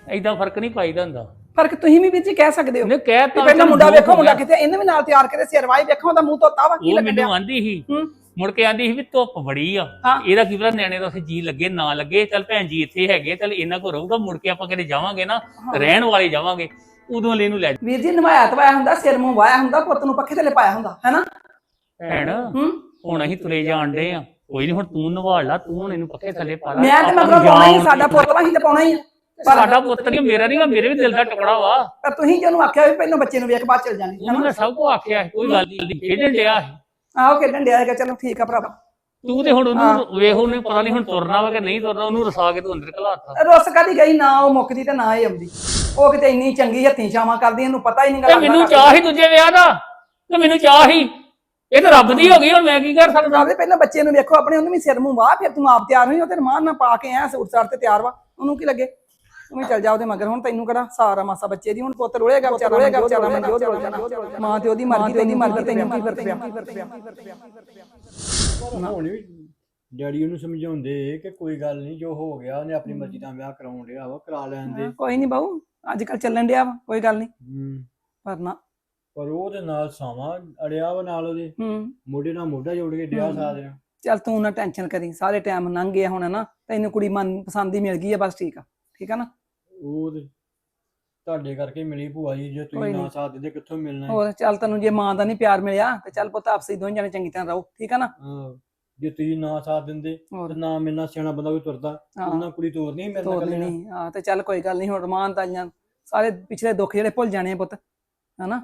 ਐਦਾਂ ਫ਼ਰਕ ਨਹੀਂ ਪਾਈਦਾ ਹੁੰਦਾ। ਫ਼ਰਕ ਤੁਸੀਂ ਵੀ ਵੀਰ ਜੀ ਕਹਿ ਸਕਦੇ ਹੋ। ਉਹਨੇ ਕਹਿ ਵੀ ਤਾ ਪਹਿਲਾਂ ਮੁੰਡਾ ਵੇਖੋ ਮੁੰਡਾ ਕਿਤੇ ਇਹਨੇ ਵੀ ਨਾਲ ਤਿਆਰ ਕਰੇ ਸਿਰ ਵਾਈ ਵੇਖੋ ਉਹਦਾ ਮੂੰਹ ਧੋਤਾ ਵਾ ਕੀ ਉਹ ਲੱਗਣ ਡਿਆ? ਮੈਨੂੰ ਆਂਦੀ ਸੀ ਹੂੰ। ਮੁੜ ਕੇ ਆਂਦੀ ਸੀ ਵੀ ਧੁੱਪ ਬੜੀ ਆ। ਹਾਂ। ਇਹਦਾ ਕੀ ਪਤਾ ਨਿਆਣੇ ਦਾ ਉੱਥੇ ਜੀ ਲੱਗੇ ਨਾ ਲੱਗੇ ਚੱਲ ਭੈਣ ਜੀ ਇੱਥੇ ਹੈਗੇ ਚੱਲ ਇਹਨਾਂ ਕੋ ਰਹੂਗਾ ਮੁੜ ਕੇ ਆਪਾਂ ਕਿਤੇ ਜਾਵਾਂਗੇ ਨਾ ਰਹਿਣ ਵਾਲੇ ਜਾਵਾਂਗੇ ਉਦੋਂ ਲੈ ਇਹਨੂੰ ਲੈ ਜਾ। ਵੀਰ ਜੀ ਨਵਾਇਆ ਤਵਾਇਆ ਹੁੰਦਾ ਸਿਰ ਮੂੰਹ ਵਾਇਆ ਹੁੰਦਾ ਪੁੱਤ ਨੂੰ ਪੱਖੇ ਥੱਲੇ ਪਾਇਆ ਹੁੰਦਾ ਹੈਨਾ ਭੈਣ ਹੂੰ। ਹੁਣ ਅਸੀਂ ਤੁਰੇ ਜਾਣ ਡੇ ਆ। ਕੋਈ ਨਹੀਂ ਹੁਣ ਤੂੰ ਨਵਾਲ ਲਾ ਤੂੰ ਹੁਣ ਇਹਨੂੰ ਪੱਕੇ ਥੱਲੇ ਪਾ ਲਾ। ਮੈਂ ਤੇ ਆਪਾਂ ਮਗਰੋਂ ਪਾਉਣਾ ਹੀ ਸਾਡਾ ਪੁੱਤ ਵਾ ਹੀ ਤੇ ਪਾਉਣਾ ਹੀ ਆ। ਪਰ ਸਾਡਾ ਪੁੱਤ ਨਹੀਂ ਮੇਰਾ ਨਹੀਂ ਮੇਰੇ ਵੀ ਦਿਲ ਦਾ ਟੁਕੜਾ ਵਾ। ਪਰ ਤੁਸੀਂ ਜਿਹਨੂੰ ਆਖਿਆ ਵੀ ਪਹਿਲਾਂ ਬੱਚੇ ਨੂੰ ਵੇਖ ਬਾਅਦ ਚਲ ਜਾਣੀ ਉਹਨੂੰ ਮੈਂ ਸਭ ਕੁ ਆਖਿਆ ਕੋਈ ਗੱਲ ਨਹੀਂ ਖੇਡਣ ਡਿਆ ਸੀ। ਆਹੋ ਖੇਡਣ ਡਿਆ ਹੈਗਾ ਚਲੋ ਠੀਕ ਆ ਭਰਾਵਾ। ਤੂੰ ਤੇ ਹੁਣ ਉਹਨੂੰ ਵੇਖ ਉਹਨੇ ਪਤਾ ਨਹੀਂ ਹੁਣ ਤੁਰਨਾ ਵਾ ਕਿ ਨਹੀਂ ਤੁਰਨਾ ਉਹਨੂੰ ਰਸਾ ਕੇ ਤੂੰ ਅੰਦਰ ਘਲਾਤਾ ਰੁੱਸ ਕਾਦੀ ਗਈ ਨਾ ਉਹ ਮੁੱਕਦੀ ਤੇ ਨਾ ਇਹ ਆਉਂਦੀ। ਉਹ ਕਿਤੇ ਇੰਨੀ ਚੰਗੀ ਹੱਥੀਂ ਛਾਵਾਂ ਕਰਦੀ ਇਹਨੂੰ ਪਤਾ ਹੀ ਨਹੀਂ ਤੇ ਮੈਨੂੰ ਚਾਹ ਹੀ ਦੂਜੇ ਵਿਆਹ ਦਾ ਤੇ ਮੈਨੂੰ ਚਾਹ ਹੀ। ਇਹ ਤਾਂ ਰੱਬ ਦੀ ਹੋ ਗਈ ਹੁਣ ਮੈਂ ਕੀ ਕਰ ਸਕਦਾ? ਰਾਵੇ ਪਹਿਲਾਂ ਬੱਚੇ ਨੂੰ ਵੇਖੋ ਆਪਣੇ ਉਹਨੂੰ ਵੀ ਸਿਰ ਮੂੰਹ ਵਾਹ ਫਿਰ ਤੂੰ ਆਪ ਤਿਆਰ ਹੋਈ ਉਹ ਤੇ ਰਮਾਨ ਨਾਲ ਪਾ ਕੇ ਆ ਸੂਟ ਸਾਟ ਤੇ ਤਿਆਰ ਵਾ। ਉਹਨੂੰ ਕੀ ਲੱਗੇ? ਤੂੰ ਵੀ ਚੱਲ ਜਾ ਉਹਦੇ ਮਗਰ ਹੁਣ ਤੈਨੂੰ ਕਿਹੜਾ ਸਾਰਾ ਮਾਸਾ ਬੱਚੇ ਦੀ ਹੁਣ ਪੁੱਤ ਰੋਏਗਾ ਵਿਚਾਰਾ ਰੋਏਗਾ ਵਿਚਾਰਾ ਮੈਂ ਜੋ ਰੋਲ ਜਾਣਾ ਮਾਂ ਤੇ ਉਹਦੀ ਮਰਜ਼ੀ ਤੇ ਉਹਦੀ ਮਰਜ਼ੀ ਤੈਨੂੰ ਕੀ ਫ਼ਰਕ ਪਿਆ ਹੁਣ ਵੀ ਡੈਡੀ ਉਹਨੂੰ ਸਮਝਾਉਂਦੇ ਕਿ ਕੋਈ ਗੱਲ ਨਹੀਂ ਜੋ ਹੋ ਗਿਆ ਉਹਨੇ ਆਪਣੀ ਮਰਜ਼ੀ ਨਾਲ ਵਿਆਹ ਕਰਾਉਣ ਡਿਆ ਵਾ ਕਰਾ ਲੈਣ ਦੇ। ਕੋਈ ਨਹੀਂ ਬਾਊ ਅੱਜ ਕੱਲ ਚੱਲਣ ਡਿਆ ਵਾ ਕੋਈ ਗੱਲ ਨਹੀਂ। ਹੂੰ। ਪਰ ਨਾ ਪਰ ਉਹਦੇ ਨਾਲ ਸਾਵਾਂ ਅੜਿਆ ਵਾ ਨਾਲ ਉਹਦੇ। ਹੂੰ। ਮੋਢੇ ਨਾਲ ਮੋਢਾ ਜੋੜ ਕੇ ਡਿਆ ਹੂੰ। ਸਾਥ ਦੇਣਾ ਚੱਲ ਤੂੰ ਨਾ ਟੈਨਸ਼ਨ ਕਰੀ ਸਾਰੇ ਟਾਈਮ ਲੰਘ ਗਿਆ ਹੁਣ ਨਾ ਤੈਨੂੰ ਕੁੜੀ ਮਨ ਪਸੰਦ ਹੀ ਮਿਲ ਗਈ ਆ ਬਸ ਠੀਕ ਆ। ਠੀਕ ਆ ਨਾ? ਉਹ ਤੇ ਤੁਹਾਡੇ ਕਰਕੇ ਮਿਲੀ ਭੂਆ ਜੀ ਜੇ ਕੋਈ ਤੁਸੀਂ ਨਾ ਨੀ। ਸਾਥ ਦਿੰਦੇ ਕਿੱਥੋਂ ਮਿਲਣਾ? ਹੋਰ ਚੱਲ ਤੈਨੂੰ ਜੇ ਮਾਂ ਦਾ ਨਹੀਂ ਪਿਆਰ ਮਿਲਿਆ ਤੇ ਚੱਲ ਪੁੱਤ ਆਪਸੇ ਦੋਵੇਂ ਜਣੇ ਚੰਗੀ ਤਰ੍ਹਾਂ ਰਹੋ ਠੀਕ ਆ ਨਾ? ਹਾਂ ਜੇ ਤੁਸੀਂ ਨਾ ਸਾਥ ਦਿੰਦੇ ਹੋਰ। ਤੇ ਨਾ ਮਿਲਣਾ ਸਿਆਣਾ ਬੰਦਾ ਕੋਈ ਤੁਰਦਾ ਹਾਂ। ਉਹਨਾਂ ਕੁੜੀ ਤੋਰਨੀ ਸੀ ਮੇਰੇ ਨਾਲ ਤੋਰ ਇਕੱਲੇ ਨਾਲ। ਲੈਣੀ ਹਾਂ ਤੇ ਚੱਲ ਕੋਈ ਗੱਲ ਨਹੀਂ ਹੁਣ ਰਮਾਨ ਤਾਈਆਂ ਸਾਰੇ ਪਿਛਲੇ ਦੁੱਖ ਜਿਹੜੇ ਭੁੱਲ ਜਾਣੇ ਆ ਪੁੱਤ ਹਨਾ?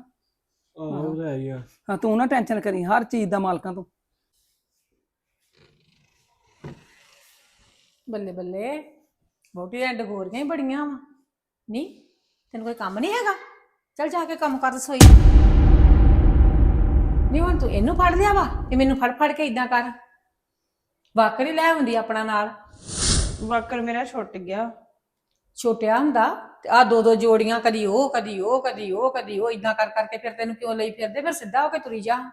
ਆਹੋ ਉਹ ਤਾਂ ਹੈ ਹੀ ਆ। ਹਾਂ ਤੂੰ ਨਾ ਟੈਨਸ਼ਨ ਕਰੀ ਹਰ ਚੀਜ਼ ਦਾ ਮਾਲਕਾਂ ਤੂੰ। ਬੱਲੇ ਬੱਲੇ ਬਹੁਤੀ ਐਂਡ ਹੋਰ ਗਈ ਬੜੀਆਂ ਵਾ। ਨਹੀਂ ਤੈਨੂੰ ਕੋਈ ਕੰਮ ਨਹੀਂ ਹੈਗਾ? ਚੱਲ ਜਾ ਕੇ ਕੰਮ ਕਰ ਰਸੋਈ। ਨਹੀਂ ਹੁਣ ਤੂੰ ਇਹਨੂੰ ਫੜ ਲਿਆ ਵਾ ਕਿ ਮੈਨੂੰ ਫੜ ਫੜ ਕੇ ਇਦਾਂ ਕਰ। ਵਾਕਰ ਹੀ ਲੈ ਆਉਂਦੀ ਆਪਣਾ ਨਾਲ। ਵਾਕਰ ਮੇਰਾ ਛੁੱਟ ਗਿਆ। ਛੋਟਿਆ ਹੁੰਦਾ ਤੇ ਆ ਦੋ ਦੋ ਜੋੜੀਆਂ ਕਦੀ ਉਹ ਕਦੀ ਉਹ ਕਦੀ ਉਹ ਕਦੀ ਉਹ ਇਦਾਂ ਕਰ ਕਰਕੇ ਫਿਰ ਤੈਨੂੰ ਕਿਉਂ ਲਈ ਫਿਰਦੇ? ਫਿਰ ਸਿੱਧਾ ਹੋ ਕੇ ਤੁਰੀ ਜਾ।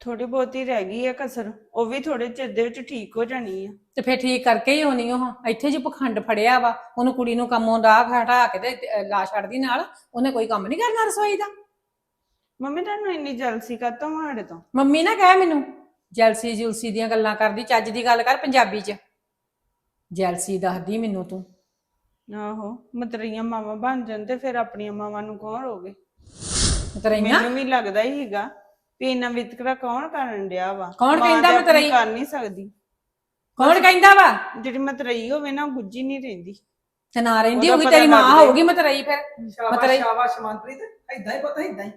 ਥੋੜੀ ਬਹੁਤੀ ਰਹਿ ਗਈ ਹੈ ਕਸਰ ਉਹ ਵੀ ਥੋੜੇ ਚਿਰ ਦੇ ਵਿੱਚ ਠੀਕ ਹੋ ਜਾਣੀ ਆ। ਤੇ ਫਿਰ ਠੀਕ ਕਰਕੇ ਹੀ ਹੋਣੀ ਉਹ। ਇੱਥੇ ਜੀ ਪਖੰਡ ਫੜਿਆ ਵਾ ਉਹਨੂੰ ਕੁੜੀ ਨੂੰ ਕੰਮੋਂ ਦਾ ਹਟਾ ਕੇ ਤੇ ਅਹ, ਲਾ ਛੱਡਦੀ ਨਾਲ ਉਹਨੇ ਕੋਈ ਕੰਮ ਨਹੀਂ ਕਰਨਾ ਰਸੋਈ ਦਾ। ਮੰਮੀ ਤੁਹਾਨੂੰ ਇੰਨੀ ਜਲਸੀ ਕਾਤੋਂ ਸਾਡੇ ਤੋਂ? ਮੰਮੀ ਨਾ ਕਹਿ ਮੈਨੂੰ ਜੈਲਸੀ ਜੁਲਸੀ ਦੀਆਂ ਗੱਲਾਂ ਕਰਦੀ ਚੱਜ ਦੀ ਗੱਲ ਕਰ ਪੰਜਾਬੀ 'ਚ। ਜੈਲਸੀ ਦੱਸਦੀ ਮੈਨੂੰ ਤੂੰ। ਆਹੋ ਮਤਰੀਆਂ ਮਾਵਾਂ ਬਣ ਜਾਣ ਤੇ ਫਿਰ ਆਪਣੀਆਂ ਮਾਵਾਂ ਨੂੰ ਕੌਣ ਰੋਗੇ ਤਰਈਆਂ ਮੈਨੂੰ ਵੀ ਲੱਗਦਾ ਹੀ ਹੈਗਾ ਵੀ ਇੰਨਾ ਵਿਤਕਰਾ ਕੌਣ ਕਰਨ ਡਿਆ ਵਾ? ਕੌਣ ਮਾਂ ਕਹਿੰਦਾ ਤੇ ਮਤਰਈ? ਕਰ ਨਹੀਂ ਸਕਦੀ। ਕੌਣ ਕਹਿੰਦਾ ਵਾ? ਜਿਹੜੀ ਮਤਰਈ ਹੋਵੇ ਨਾ ਉਹ ਗੁੱਜੀ ਨਹੀਂ ਰਹਿੰਦੀ। ਤੇ ਨਾ ਰਹਿੰਦੀ ਉਹਦਾ ਹੋਗੀ ਪਤਾ ਤੇਰੀ ਮਾਂ ਲੱਗਦਾ ਹੀ। ਹੋਊਗੀ ਮਤਰਈ ਫਿਰ। ਸ਼ਾਬਾਸ਼ ਮਤਲਬ- ਸ਼ਾਬਾਸ਼ ਮਨਪ੍ਰੀਤ ਏਦਾਂ ਹੀ ਪਤਾ ਏਦਾਂ ਹੀ।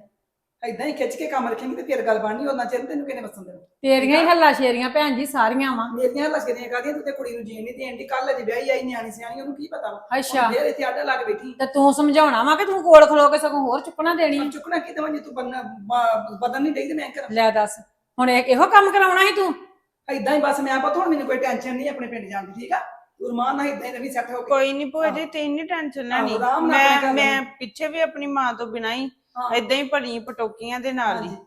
ਏਦਾਂ ਹੀ ਖਿੱਚ ਕੇ ਕੰਮ ਰੱਖੇਂਗੀ ਤੇ ਫਿਰ ਗੱਲ ਬਣਨੀ ਉਹਨਾਂ ਚਿਰ ਤੈਨੂੰ ਕਿਹਨੇ ਵਸਣ ਦੇਣਾ? ਤੇਰੀਆਂ ਹੀ ਹੱਲਾ ਸ਼ੇਰੀਆਂ ਭੈਣ ਜੀ ਸਾਰੀਆਂ ਵਾ। ਮੇਰੀਆਂ ਲਸ਼ਕਰੀਆਂ ਕਾਦੀਆਂ ਤੂੰ ਤੇ ਕੁੜੀ ਨੂੰ ਜੀਣ ਨਹੀਂ ਦੇਣ ਦੀ ਕੱਲ ਅਜੇ ਵਿਆਹੀ ਆਈ ਨਿਆਣੀ ਸਿਆਣੀ ਉਹਨੂੰ ਕੀ ਪਤਾ ਵਾ? ਅੱਛਾ। ਫੇਰ ਇੱਥੇ ਆਡਾ ਲੱਗ ਬੈਠੀ। ਤੇ ਤੂੰ ਸਮਝਾਉਣਾ ਵਾ ਕਿ ਤੂੰ ਕੋਲ ਖਲੋ ਕੇ ਸਗੋਂ ਹੋਰ ਚੁੱਕਣਾ ਦੇਣੀ? ਹੁਣ ਚੁੱਕਣਾ ਕੀ ਦਵਾਂ ਜੇ ਤੂੰ ਬੰਨਾ ਬ- ਬਦਨ ਨਹੀਂ ਡਈ ਤੇ ਮੈਂ ਕਰਾਂ। ਲੈ ਦੱਸ ਹੁਣ ਇਹ- ਇਹੋ ਕੰਮ ਕਰਾਉਣਾ ਸੀ ਤੂੰ? ਏਦਾਂ ਹੀ ਬਸ ਮੈਂ ਪਤਾ ਹੁਣ ਮੈਨੂੰ ਕੋਈ ਟੈਨਸ਼ਨ ਨਹੀਂ ਆਪਣੇ ਪਿੰਡ ਜਾਣ ਦੀ ਠੀਕ ਆ? ਤੂੰ ਰਮਾਨ ਨਾਲ ਏਦਾਂ ਹੀ ਰਵੀ ਸੈੱਟ ਹੋ ਕੇ ਕੋਈ ਨਹੀਂ ਭੂਆ ਜੀ ਤੇ ਇੰਨੀ ਟੈਨਸ਼ਨ ਲੈਣੀ। ਆਹੋ, ਆਰਾਮ ਨਾਲ ਆਪਣੇ ਮੈਂ ਮੈਂ ਪਿੱਛੇ ਵੀ ਆਪਣੀ ਮਾਂ ਤੋਂ ਬਿਨਾਂ ਹੀ ਹਾਂ। ਏਦਾਂ ਹੀ ਭਲੀ ਪਟੋਕੀਆਂ ਦੇ ਨਾਲ ਹੀ। ਹਾਂਜੀ।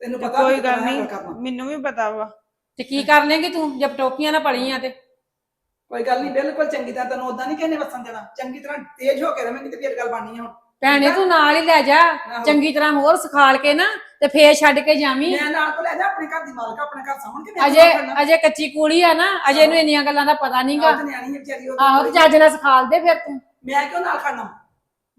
ਤੈਨੂੰ ਤੇ ਪਤਾ ਕੋਈ ਵੀ ਗੱਲ ਕਿੰਨਾ ਨਹੀਂ ਕਰਨਾ। ਮੈਨੂੰ ਵੀ ਪਤਾ ਵਾ। ਤੇ ਕੀ ਕਰ ਲੇਂਗੀ ਤੂੰ ਜਦ ਟੋਕੀਆਂ ਨਾ ਪਲੀਆਂ ਤੇ? ਕੋਈ ਗੱਲ ਨਹੀਂ ਬਿਲਕੁਲ ਚੰਗੀ ਤਰ੍ਹਾਂ ਤੈਨੂੰ ਉਦਾਂ ਨਹੀਂ ਕਿਹਨੇ ਵਸਣ ਦੇਣਾ। ਚੰਗੀ ਤਰ੍ਹਾਂ ਤੇਜ਼ ਹੋ ਕੇ ਰਵੇਂਗੀ ਤੇ ਫਿਰ ਗੱਲ ਬਣਨੀ ਆ ਹੁਣ। ਭੈਣੇ ਤੂੰ ਨਾਲ ਹੀ ਲੈ ਜਾ। ਆਹੋ। ਚੰਗੀ ਤਰ੍ਹਾਂ ਹੋਰ ਸਿਖਾਲ ਕੇ ਨਾ ਤੇ ਫੇਰ ਛੱਡ ਕੇ ਜਾਵੀਂ। ਮੈਂ ਨਾਲ ਤੋਂ ਲੈ ਜਾ ਆਪਣੇ ਘਰ ਦੀ ਮਾਲਕ ਆਪਣੇ ਘਰ ਸਾਹਮਣ ਕੇ ਮੈਂ ਅਜੇ ਅਜੇ ਕੱਚੀ ਕੁੜੀ ਆ ਨਾ ਅਜੇ ਇਹਨੂੰ ਇੰਨੀਆਂ ਗੱਲਾਂ ਦਾ ਪਤਾ ਨਹੀਂਗਾ ਆਹ ਤੇ ਨਿਆਣੀ ਹੈ ਵਿਚਾਰੀ ਉਹ ਆਹੋ ਤੇ ਚੱਜ ਨਾਲ ਸਿਖਾਲ ਦੇ ਫਿਰ ਤੂੰ। ਮੈਂ ਕਿਉਂ ਨਾਲ ਖੜਨਾ?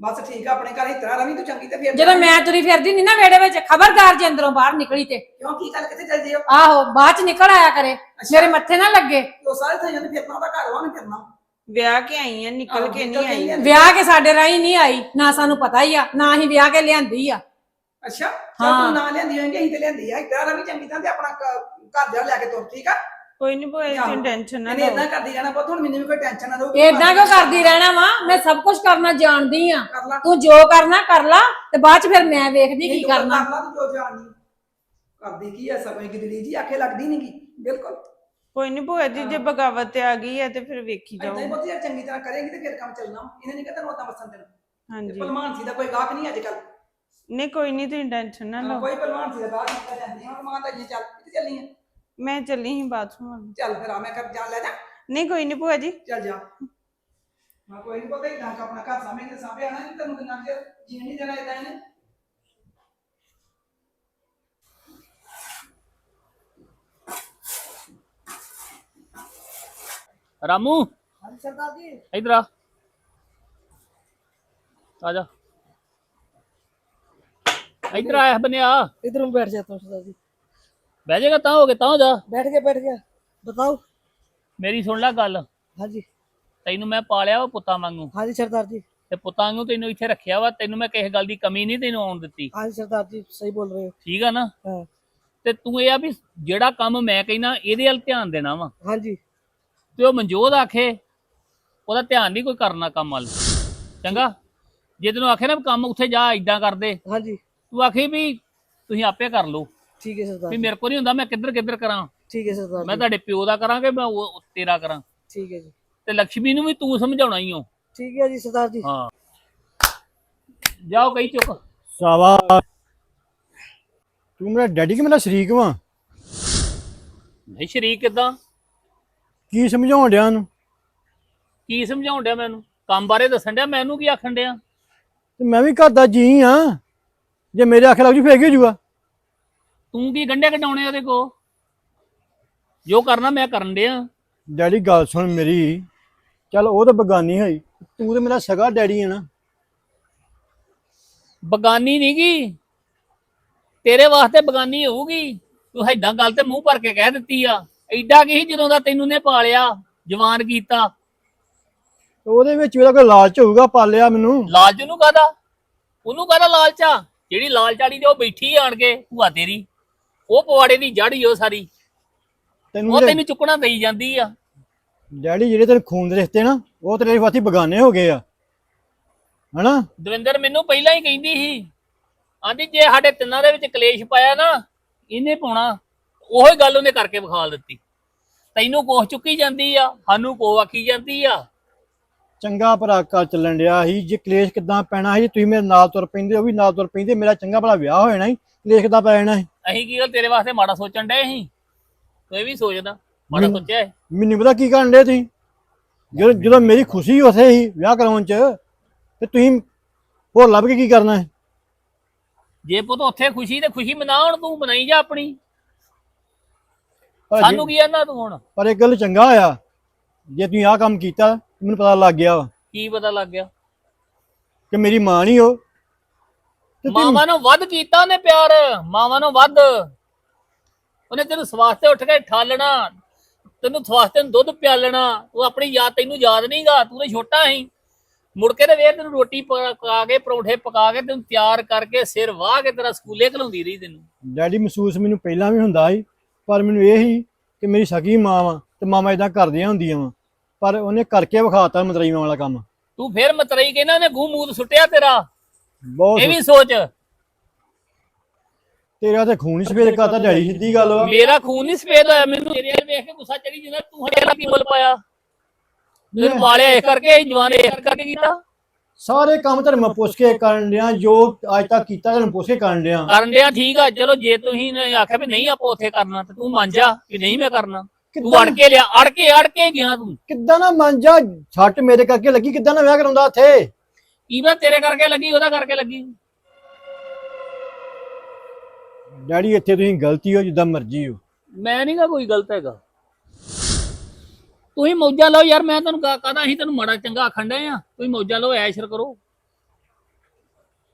ਬਸ ਠੀਕ ਆ ਆਪਣੇ ਘਰ ਇਸ ਤਰ੍ਹਾਂ ਰਵੀ ਤੂੰ ਚੰਗੀ ਤੇ ਫਿਰ ਜਦੋਂ ਮੈਂ ਤੁਰੀ ਫਿਰਦੀ ਨਹੀਂ ਨਾ ਵੇੜੇ ਵਿੱਚ ਖਬਰਦਾਰ ਜੇ ਅੰਦਰੋਂ ਬਾਹਰ ਨਿਕਲੀ ਤੇ। ਕਿਉਂ ਕੀ ਗੱਲ ਕਿੱਥੇ ਚੱਲ ਜਿਓ ਆਹੋ ਬਾਅਦ ਚ ਨਿਕਲ ਆਇਆ ਕਰੇ। ਮੇਰੇ ਮੱਥੇ ਨਾ ਲੱਗੇ। ਉਹ ਸਾਰੇ ਥਾਂ ਜਾਂਦੇ ਫਿਰਨਾ ਉਹਦਾ ਘਰ ਉਹਨੇ ਫਿਰਨਾ। ਵਿਆਹ ਕੇ ਆਈ ਆ ਨਿਕਲ ਕੇ ਨਹੀਂ ਆਈ। ਵਿਆਹ ਕੇ ਸਾਡੇ ਰਾਹੀਂ ਨਹੀਂ ਆਈ ਨਾ ਸਾਨੂੰ ਪਤਾ ਹੀ ਆ ਨਾ ਹੀ ਵਿਆਹ ਕੇ ਲਿਆਂਦੀ ਆ। ਅੱਛਾ ਹਾਂ। ਤੂੰ ਨਾ ਲਿਆਂਦੀ ਹੋਏਗੀ ਅਸੀਂ ਤੇ ਲਿਆਂਦੀ ਆ। ਇਤਰਾ ਰਵੀ ਚੰਗੀ ਤਰ੍ਹਾਂ ਤੇ ਆਪਣਾ ਘਰ ਜਾ ਲੈ ਕੇ ਤੁਰ ਠੀਕ ਆ? ਕੋਈ ਨਹੀਂ ਭੂਆ ਜੀ। ਟੈਨਸ਼ਨ ਨਾ ਇਹਨੇ ਲਓ। ਇਦਾਂ ਕਰਦੀ ਜਾਣਾ ਪੁੱਤ ਹੁਣ ਮੈਨੂੰ ਵੀ ਕੋਈ ਟੈਨਸ਼ਨ ਨਾ ਰਹੂ ਏਦਾਂ ਕਿਉਂ ਕਰਦੀ ਰਹਿਣਾ ਵਾ? ਮੈਂ ਸਭ ਕੁਝ ਕਰਨਾ ਜਾਣਦੀ ਆ। ਕਰ ਲਾ। ਤੂੰ ਜੋ ਕਰਨਾ ਕਰ ਲਾ ਤੇ ਬਾਅਦ ਚ ਫਿਰ ਮੈਂ ਵੇਖਦੀ ਕੀ ਕਰਨਾ। ਕਰ ਲਾ ਤੂੰ ਜੋ ਜਾਣਦੀ। ਕਰਦੀ ਕੀ ਆ ਸਭ ਗਿਦੜੀ ਜੀ ਆਖੇ ਲੱਗਦੀ ਨਹੀਂਗੀ ਬਿਲਕੁਲ। ਕੋਈ ਨਹੀਂ ਭੂਆ ਜੀ ਜੇ ਬਗਾਵਤ ਤੇ ਆ ਗਈ ਹੈ ਤੇ ਫਿਰ ਵੇਖੀ ਇਦਾਂ ਹੀ ਜਾਓ ਪੁੱਤ ਯਾਰ ਚੰਗੀ ਤਰ੍ਹਾਂ ਕਰੇਗੀ ਤੇ ਫਿਰ ਕੰਮ ਚੱਲਣਾ। ਇਹਨੇ ਨਹੀਂ ਕਹਿੰਦਾ ਉਦਾਂ ਵਸਣ ਦੇਣਾ। ਹਾਂਜੀ। ਭਲਵਾਨ ਸੀ ਦਾ ਕੋਈ ਗਾਹਕ ਨਹੀਂ ਅੱਜ ਕੱਲ ਨਹੀਂ ਕੋਈ ਨਹੀਂ ਤੁਸੀਂ ਟੈਨਸ਼ਨ ਨਾ ਲਓ। ਕੋਈ ਭਲਵਾਨ ਸੀ ਦਾ ਗਾਹਕ ਨਹੀਂ ਜਾਂਦੀ ਹੁਣ ਮਾਂ ਜੀ ਚੱਲ ਕਿੱਥੇ ਚੱਲੀ ਆ। ਮੈਂ ਚੱਲੀ ਸੀ ਬਾਥਰੂਮ ਵੱਲ। ਚੱਲ ਫਿਰ ਆ ਮੈਂ ਕਰ ਜਾ ਲੈ ਜਾ। ਨਹੀਂ ਕੋਈ ਨਹੀਂ ਭੂਆ ਜੀ। ਚੱਲ ਜਾ। ਮੈਂ ਕੋਈ ਨਹੀਂ ਪਤਾ ਇਦਾਂ ਆਪਣਾ ਘਰ ਸਾਹਮਣੇ ਤੇ ਸਾਹਮਣੇ ਆਣਾ ਨਹੀਂ ਤੈਨੂੰ ਕਿੰਨਾ ਚਿਰ? ਜੀਣ ਨਹੀਂ ਦੇਣਾ ਇਦਾਂ ਇਹਨੇ। ਰਾਮੂ ਹਾਂਜੀ ਸਰਦਾਰ ਜੀ। ਇਧਰ ਆ। ਆ ਜਾ। ਇਧਰ ਆ ਬੰਨਿਆ ਇਧਰ ਨੂੰ ਬੈਠ ਜਾ ਤੂੰ ਸਰਦਾਰ ਜੀ। ਬਹਿ ਜਾਏਗਾ ਤਾਂ ਹੋ ਕੇ ਤਾਂ ਹੋ ਜਾ बैठ गया बैठ गया बताओ ਮੇਰੀ ਸੁਣ ਲੈ ਗੱਲ हाँ जी ਤੈਨੂੰ ਮੈਂ ਪਾਲਿਆ ਵਾ ਪੁੱਤਾਂ ਵਾਂਗੂ हाँ जी सरदार जी ਤੇ ਪੁੱਤਾਂ ਵਾਂਗੂ ਤੈਨੂੰ ਇੱਥੇ ਰੱਖਿਆ ਵਾ ਤੈਨੂੰ ਮੈਂ ਕਿਸੇ ਗੱਲ ਦੀ ਕਮੀ ਨਹੀਂ ਤੈਨੂੰ ਆਉਣ ਦਿੱਤੀ हाँ जी सरदार जी सही बोल रहे हो ਠੀਕ ਆ ਨਾ हाँ ਤੇ ਤੂੰ ਇਹ ਆ ਵੀ ਜਿਹੜਾ ਕੰਮ ਮੈਂ ਕਹਿਣਾ ਇਹਦੇ ਵੱਲ ਧਿਆਨ ਦੇਣਾ ਵਾ हाँ जी ਤੇ ਉਹ ਮਨਜੋਤ ਆਖੇ ਉਹਦਾ ਧਿਆਨ ਨਹੀਂ ਕੋਈ ਕਰਨਾ ਕੰਮ ਵੱਲ ਚੰਗਾ ਜੇ ਤੈਨੂੰ ਆਖੇ ਨਾ ਵੀ ਕੰਮ ਉੱਥੇ ਜਾ ਇਦਾਂ ਕਰਦੇ हाँ जी ਤੂੰ ਆਖੇ ਵੀ ਤੁਸੀਂ ਆਪੇ ਕਰ ਲਓ ਠੀਕ ਹੈ ਸਰਦਾਰ ਵੀ ਮੇਰੇ ਕੋਲ ਨਹੀਂ ਹੁੰਦਾ ਮੈਂ ਕਿੱਧਰ ਕਿੱਧਰ ਕਰਾਂ? ਠੀਕ ਹੈ ਸਰਦਾਰ ਮੈਂ ਤੁਹਾਡੇ ਪਿਓ ਦਾ ਕਰਾਂ ਕਿ ਮੈਂ ਉਹ ਤੇਰਾ ਕਰਾਂ? ਠੀਕ ਹੈ ਜੀ। ਤੇ ਲక్ష్ਮੀ ਨੂੰ ਵੀ ਤੂੰ ਸਮਝਾਉਣਾ ਹੀ ਹੋ ਠੀਕ ਹੈ ਜੀ ਸਰਦਾਰ ਜੀ। ਹਾਂ। ਜਾਓ ਕਹੀ ਚੁੱਕ। ਸਾਵਾ ਤੂੰ ਮੇਰਾ ਡੈਡੀ ਕਿ ਮੇਰਾ ਸ਼ਰੀਕ ਵਾਂ? ਨਹੀਂ ਸ਼ਰੀਕ ਕਿਦਾਂ? ਕੀ ਸਮਝਾਉਣ ਡਿਆ ਨੂੰ ਕੀ ਸਮਝਾਉਣ ਡਿਆ ਮੈਨੂੰ? ਕੰਮ ਬਾਰੇ ਦੱਸਣ ਡਿਆ ਮੈਨੂੰ ਕੀ ਆਖਣ ਡਿਆ? ਤੇ ਮੈਂ ਵੀ ਘਰ ਦਾ ਜੀ ਆ। ਜੇ ਮੇਰੇ ਆਖੇ ਲੱਗ ਜੂ ਫੇਰ ਜੂਗਾ? ਤੂੰ ਕੀ ਗੰਡੇ ਕਢਾਉਣੇ ਉਹਦੇ ਕੋ ਜੋ ਕਰਨਾ ਮੈਂ ਕਰਨ ਡਿਆ। ਡੈਡੀ ਗੱਲ ਸੁਣ ਮੇਰੀ। ਚੱਲ ਉਹ ਤਾਂ ਬਗਾਨੀ ਹੋਈ। ਤੂੰ ਤੇ ਮੇਰਾ ਸਗਾ ਡੈਡੀ ਹੈ ਨਾ। ਬਗਾਨੀ ਨਹੀਂ ਗੀ। ਤੇਰੇ ਵਾਸਤੇ ਬਗਾਨੀ ਹੋਊਗੀ। ਤੂੰ ਏਦਾਂ ਗੱਲ ਤੇ ਮੂੰਹ ਭਰ ਕੇ ਕਹਿ ਦਿੱਤੀ ਆ। ਐਡਾ ਕੀ ਸੀ ਜਦੋਂ ਦਾ ਤੈਨੂੰ ਨੇ ਪਾਲਿਆ ਜਵਾਨ ਕੀਤਾ? ਉਹਦੇ ਵਿੱਚ ਉਹਦਾ ਕੋਈ ਲਾਲਚ ਹੋਊਗਾ ਪਾਲਿਆ ਮੈਨੂੰ। ਲਾਲਚ ਨੂੰ ਕਾਦਾ ਉਹਨੂੰ ਕਾਦਾ ਲਾਲਚਾ ਜਿਹੜੀ ਲਾਲ ਚਾੜੀ ਤੇ ਉਹ ਬੈਠੀ ਆਣ ਕੇ ਭੂਆ ਤੇਰੀ। ਉਹ ਪਵਾੜੇ ਦੀ ਜੜ ਉਹ ਸਾਰੀ। ਤੈਨੂੰ ਉਹ ਜਿਹੜੇ- ਤੈਨੂੰ ਚੁੱਕਣਾ ਦੇਈ ਜਾਂਦੀ ਆ। ਡੈਡੀ ਜਿਹੜੇ ਤੇਰੇ ਖੂਨ ਦੇ ਰਿਸ਼ਤੇ ਨਾ ਉਹ ਤੇਰੇ ਵਾਸਤੇ ਬਗਾਨੇ ਹੋ ਗਏ ਆ। ਹਨਾ? ਦਵਿੰਦਰ ਮੈਨੂੰ ਪਹਿਲਾਂ ਹੀ ਕਹਿੰਦੀ ਸੀ ਆਂਦੀ ਜੇ ਸਾਡੇ ਤਿੰਨਾਂ ਦੇ ਵਿੱਚ ਕਲੇਸ਼ ਪਾਇਆ ਨਾ ਇਹਨੇ ਪਾਉਣਾ। ਉਹੀ ਗੱਲ ਉਹਨੇ ਕਰਕੇ ਵਿਖਾਲ ਦਿੱਤੀ। ਤੈਨੂੰ ਕੋਹ ਚੁੱਕੀ ਜਾਂਦੀ ਆ ਸਾਨੂੰ ਕੋਹ ਆਖੀ ਜਾਂਦੀ ਆ। ਚੰਗਾ ਭਰਾ ਘਰ ਚੱਲਣ ਡਿਆ ਸੀ। ਜੇ ਕਲੇਸ਼ ਕਿਦਾਂ ਪੈਣਾ ਸੀ ਤੁਸੀਂ ਮੇਰੇ ਨਾਲ ਤੁਰ ਪੈਂਦੇ ਉਹ ਵੀ ਨਾਲ ਤੁਰ ਪੈਂਦੇ। ਮੇਰਾ ਚੰਗਾ ਭਲਾ ਵਿਆਹ ਹੋ ਜਾਣਾ ਸੀ। ਕਿਦਾਂ ਪੈ ਜਾਣਾ ਸੀ। ਅਸੀਂ ਕੀ ਗੱਲ ਤੇਰੇ ਵਾਸਤੇ ਮਾੜਾ ਸੋਚਣ ਡਏ ਸੀ? ਤੂੰ ਇਹ ਵੀ ਸੋਚਦਾ ਮਾੜਾ ਮੈਨੂੰ- ਸੋਚਿਆ ਹੈ। ਮੈਨੂੰ ਪਤਾ ਕੀ ਕਰਨ ਡੇ ਤੁਸੀਂ। ਜਦੋਂ ਜਦੋਂ ਮੇਰੀ ਖੁਸ਼ੀ ਉਥੇ ਸੀ ਵਿਆਹ ਕਰਾਉਣ ਚ ਤੇ ਤੁਸੀਂ ਹੋਰ ਲੱਭ ਕੇ ਕੀ ਕਰਨਾ ਹੈ ਜੇ ਪੁੱਤ ਉੱਥੇ ਖੁਸ਼ੀ ਤੇ ਖੁਸ਼ੀ ਮਨਾ ਹੁਣ ਤੂੰ ਮਨਾਈ ਜਾ ਆਪਣੀ। ਪਰ ਜੇ- ਸਾਨੂੰ ਕੀ ਆਨਾ ਤੂੰ ਹੁਣ? ਪਰ ਇੱਕ ਗੱਲ ਚੰਗਾ ਹੋਇਆ ਜੇ ਤੁਸੀਂ ਆਹ ਕੰਮ ਕੀਤਾ ਮੈਨੂੰ ਪਤਾ ਲੱਗ ਗਿਆ ਵਾ ਕੀ ਪਤਾ ਲੱਗ ਗਿਆ? ਕਿ ਮੇਰੀ ਮਾਂ ਨਹੀਂ ਤੁਸੀਂ- ਮਾਵਾਂ ਨੂੰ ਵੱਧ ਕੀਤਾ ਉਹਨੇ ਪਿਆਰ ਮਾਵਾਂ ਨੂੰ ਵੱਧ। ਉਹਨੇ ਤੈਨੂੰ ਸਵਾਸਤੇ ਉੱਠ ਕੇ ਠਾਲਣਾ ਤੈਨੂੰ ਸਵਾਸਤੇ ਨੂੰ ਦੁੱਧ ਪਿਆਲਣਾ ਉਹ ਆਪਣੀ ਯਾਦ ਤੈਨੂੰ ਯਾਦ ਨਹੀਂਗਾ ਤੂੰ ਤੇ ਛੋਟਾ ਸੀ। ਮੁੜ ਕੇ ਤੇ ਵੇਖ ਤੈਨੂੰ ਰੋਟੀ ਪਕਾ ਕੇ ਪਰੌਂਠੇ ਪਕਾ ਕੇ ਤੈਨੂੰ ਤਿਆਰ ਕਰਕੇ ਸਿਰ ਵਾਹ ਕੇ ਤੇਰਾ ਸਕੂਲੇ ਘਲਾਉਂਦੀ ਰਹੀ ਤੈਨੂੰ। ਡੈਡੀ ਮਹਿਸੂਸ ਮੈਨੂੰ ਪਹਿਲਾਂ ਵੀ ਹੁੰਦਾ ਸੀ ਪਰ ਮੈਨੂੰ ਇਹ ਸੀ ਕਿ ਮੇਰੀ ਸਗੀ ਮਾਂ ਵਾ ਤੇ ਮਾਮਾ ਇਦਾਂ ਕਰਦੀਆਂ ਹੁੰਦੀਆਂ ਵਾ। ਪਰ ਉਹਨੇ ਕਰਕੇ ਵਿਖਾਤਾ ਮਤਰਈਆਂ ਵਾਲਾ ਕੰਮ। ਤੂੰ ਫੇਰ ਮਤਰਈ ਕੇ ਨਾ ਉਹਨੇ ਗੂੰ ਮੂਤ ਸੁੱਟਿਆ ਤੇਰਾ। ਬਹੁਤ ਇਹ ਵੀ ਸੋਚ। ਤੇਰਾ ਤੇ ਖੂਨ ਹੀ ਸਫੇਦ ਕਰਤਾ ਡੈਡੀ ਸਿੱਧੀ ਗੱਲ ਵਾ। ਮੇਰਾ ਖੂਨ ਨਹੀਂ ਸਫੇਦ ਹੋਇਆ ਮੈਨੂੰ ਤੇਰੇ ਵੱਲ ਵੇਖ ਕੇ ਗੁੱਸਾ ਚੜੀ ਜਿੰਦਾ ਤੂੰ ਹਟੇ ਲੱਗੀ ਬੋਲ ਪਾਇਆ? ਤੈਨੂੰ ਵਾਲਿਆ ਇਸ ਕਰਕੇ ਜਵਾਨ ਇਸ ਕਰਕੇ ਕੀਤਾ। ਸਾਰੇ ਕੰਮ ਧਰਮ ਪੁੱਛ ਕੇ ਕਰਨ ਡਿਆ ਜੋ ਅੱਜ ਤੱਕ ਕੀਤਾ ਧਰਮ ਪੁੱਛ ਕੇ ਕਰਨ ਡਿਆ। ਕਰਨ ਡਿਆ ਠੀਕ ਆ ਚਲੋ ਜੇ ਤੁਸੀਂ ਨੇ ਆਖਿਆ ਵੀ ਨਹੀਂ ਆਪਾਂ ਉੱਥੇ ਕਰਨਾ ਤੇ ਤੂੰ ਮੰਨ ਜਾ ਕਿ ਨਹੀਂ ਮੈਂ ਕਰਨਾ। ਤੂੰ ਅੜ ਕੇ ਲਿਆ ਅੜ ਕੇ ਅੜ ਕੇ ਗਿਆ ਤੂੰ। ਕਿੱਦਾਂ ਨਾ ਮੰਨ ਜਾ ਛੱਟ ਮੇਰੇ ਕਰਕੇ ਲੱਗੀ ਕਿੱਦਾਂ ਨਾ ਵਿਆਹ ਕਰਾਉਂਦਾ ਉੱਥੇ। ਮੈਂ ਤੇਰੇ ਕਰਕੇ ਲੱਗੀ ਉਹਦਾ ਕਰਕੇ ਲੱਗੀ। ਡੈਡੀ ਇੱਥੇ ਤੁਸੀਂ ਗਲਤੀ ਹੋ ਜਿੱਦਾਂ ਮਰਜ਼ੀ ਹੋ। ਮੈਂ ਨਹੀਂਗਾ ਕੋਈ ਗਲਤ ਹੈਗਾ। ਤੁਸੀਂ ਮੌਜਾਂ ਲਓ ਯਾਰ ਮੈਂ ਤੁਹਾਨੂੰ ਕਹਦਾ ਅਸੀਂ ਤੈਨੂੰ ਮਾੜਾ ਚੰਗਾ ਆਖਣ ਡਏ ਆ। ਤੁਸੀਂ ਮੌਜਾਂ ਲਓ ਐਸ਼ਰ ਕਰੋ।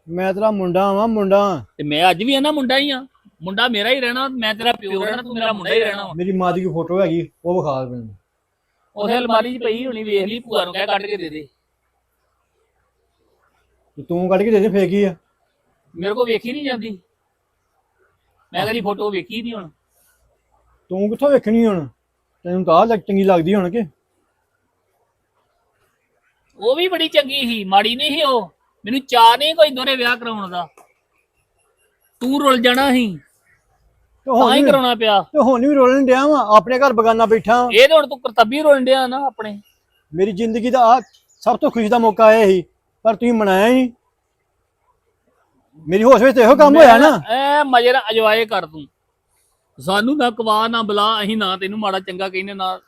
ਮੈਂ ਤੇਰਾ ਮੁੰਡਾ ਵਾਂ ਮੁੰਡਾ। ਤੇ ਮੈਂ ਅੱਜ ਵੀ ਇਹਨਾਂ ਮੁੰਡਾ ਹੀ ਆ। ਮੁੰਡਾ ਮੇਰਾ ਹੀ ਰਹਿਣਾ ਮੈਂ ਤੇਰਾ ਪਿਓ ਰਹਿਣਾ ਤੂੰ ਮੇਰਾ ਮੁੰਡਾ ਹੀ ਰਹਿਣਾ। ਮੇਰੀ ਮਾਂ ਦੀ ਫੋਟੋ ਹੈਗੀ ਉਹ ਵਿਖਾ ਮੈਨੂੰ। ਉਹਦੇ ਅਲਮਾਰੀ 'ਚ ਪਈ ਹੋਣੀ ਵੇਖ ਲਈ ਭੂਆ ਨੂੰ ਕਹਿ ਕੱਢ ਕੇ ਦੇ ਦੇ। ਤੇ ਤੂੰ ਕੱਢ ਕੇ ਦੇ ਦੇ ਫੇਰ ਕੀ ਆ? ਮੇਰੇ ਕੋ ਵੇਖੀ ਨਹੀਂ ਜਾਂਦੀ। ਮੈਂ ਕਦੀ ਫੋਟੋ ਵੇਖੀ ਨਹੀਂ ਹੁਣ। ਤੂੰ ਕਿੱਥੋਂ ਵੇਖਣੀ ਹੁਣ? ਤੈਨੂੰ ਤਾਂ ਆਹ ਲੱਗ ਚੰਗੀ ਲੱਗਦੀ ਹੁਣ ਕਿ? ਉਹ ਵੀ ਬੜੀ ਚੰਗੀ ਸੀ ਮਾੜੀ ਨਹੀਂ ਸੀ ਉਹ। ਮੈਨੂੰ ਚਾਹ ਨਹੀਂ ਕੋਈ ਦੋਰੇ ਵਿਆਹ ਕਰਾਉਣ ਦਾ। ਤੂੰ ਰੁੱਲ ਜਾਣਾ ਸੀ। ਤੇ ਤਾਂ ਹੁਣ ਹੀ ਵੀ- ਕਰਾਉਣਾ ਪਿਆ। ਤੇ ਹੁਣ ਵੀ ਰੋਲਣ ਡਿਆ ਵਾਂ ਆਪਣੇ ਘਰ ਬਗਾਨਾ ਬੈਠਾ ਵਾਂ। ਇਹ ਤੇ ਹੁਣ ਤੂੰ ਕਰਤੱਬੀ ਰੋਲਣ ਡਿਆ ਨਾ ਆਪਣੇ। ਮੇਰੀ ਜ਼ਿੰਦਗੀ ਦਾ ਆ ਸਭ ਤੋਂ ਖੁਸ਼ੀ ਦਾ ਮੌਕਾ ਇਹ ਸੀ। ਪਰ ਤੁਸੀਂ ਮਨਾਇਆ ਹੀ ਮੇਰੀ ਹੋਸ਼ ਵਿੱਚ ਤਾਂ ਇਹੋ ਕੰਮ ਹੋਇਆ ਨਾ। ਐ ਮਜੇ ਨਾਲ ਅਜਵਾਏ ਕਰ ਤੂੰ। ਸਾਨੂੰ ਨਾ ਕਵਾ ਨਾ ਬੁਲਾ ਅਸੀਂ ਨਾ ਤੈਨੂੰ ਮਾੜਾ ਚੰਗਾ ਕਹਿੰਦੇ ਨਾ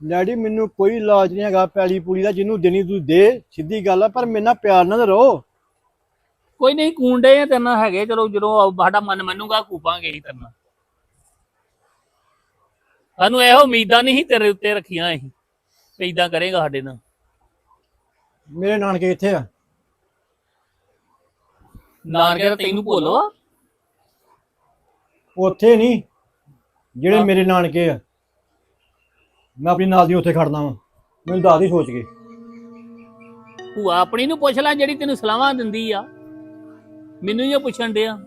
ਡੈਡੀ ਮੈਨੂੰ ਕੋਈ ਇਲਾਜ ਨਹੀਂ ਹੈਗਾ ਪੈਲੀ ਪੂਰੀ ਦਾ ਜਿਹਨੂੰ ਦੇਣੀ ਤੂੰ ਦੇ ਸਿੱਧੀ ਗੱਲ ਆ ਪਰ ਮੇਰੇ ਨਾਲ ਪਿਆਰ ਨਾਲ ਰਹੋ। ਕੋਈ ਨਹੀਂ ਕੂੰਡੇ ਆ ਤੇਰੇ ਨਾਲ ਹੈਗੇ ਚਲੋ ਜਦੋਂ ਸਾਡਾ ਮਨ ਮੰਨੂਗਾ ਕੂਪਾਂਗੇ ਹੀ ਤੇਰੇ ਨਾਲ। ਸਾਨੂੰ ਇਹੋ ਉਮੀਦਾਂ ਨਹੀਂ ਤੇਰੇ ਉੱਤੇ ਰੱਖੀਆਂ ਅਸੀਂ ਇਦਾਂ ਕਰੇਗਾ ਸਾਡੇ ਨਾਲ। ਮੇਰੇ ਨਾਨਕੇ ਇੱਥੇ ਆ? ਨਾਨਕੇ ਤਾਂ ਤੈਨੂੰ ਭੁੱਲੋ ਉੱਥੇ ਨਹੀਂ ਜਿਹੜੇ ਮੇਰੇ ਨਾਨਕੇ ਆ। ਮੈਂ ਆਪਣੀ ਨਾਲ ਦੀ ਉੱਥੇ ਖੜਨਾ ਵਾਂ। ਮੈਨੂੰ ਦੱਸ ਦੀ ਸੋਚ ਕੇ। ਭੂਆ ਆਪਣੀ ਨੂੰ ਪੁੱਛ ਲੈ ਜਿਹੜੀ ਤੈਨੂੰ ਸਲਾਹਾਂ ਦਿੰਦੀ ਆ। ਮੈਨੂੰ ਹੀ ਉਹ ਪੁੱਛਣ ਡਿਆ।